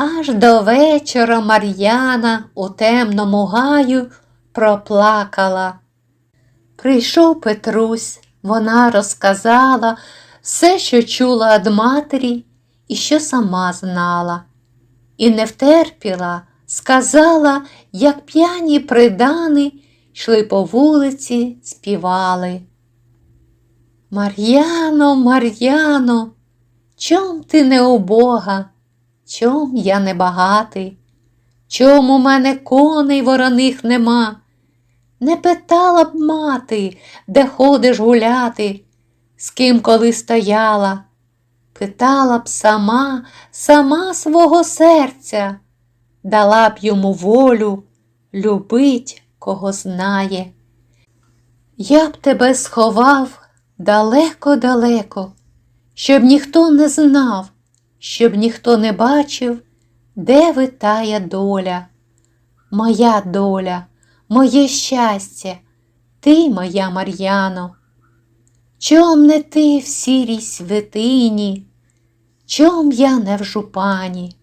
Аж до вечора Мар'яна у темному гаю проплакала. Прийшов Петрусь, вона розказала все, що чула від матері і що сама знала. І не втерпіла, сказала, як п'яні придани йшли по вулиці, співали. Мар'яно, Мар'яно, чом ти не убога, чом я не багатий, чом у мене коней вороних нема? Не питала б мати, де ходиш гуляти, з ким коли стояла. Питала б сама, сама свого серця, дала б йому волю, любить, кого знає. Я б тебе сховав далеко-далеко, щоб ніхто не знав, щоб ніхто не бачив, де витає доля. Моя доля, моє щастя, ти моя Мар'яно. Чом не ти в сірій святині, чом я не в жупані?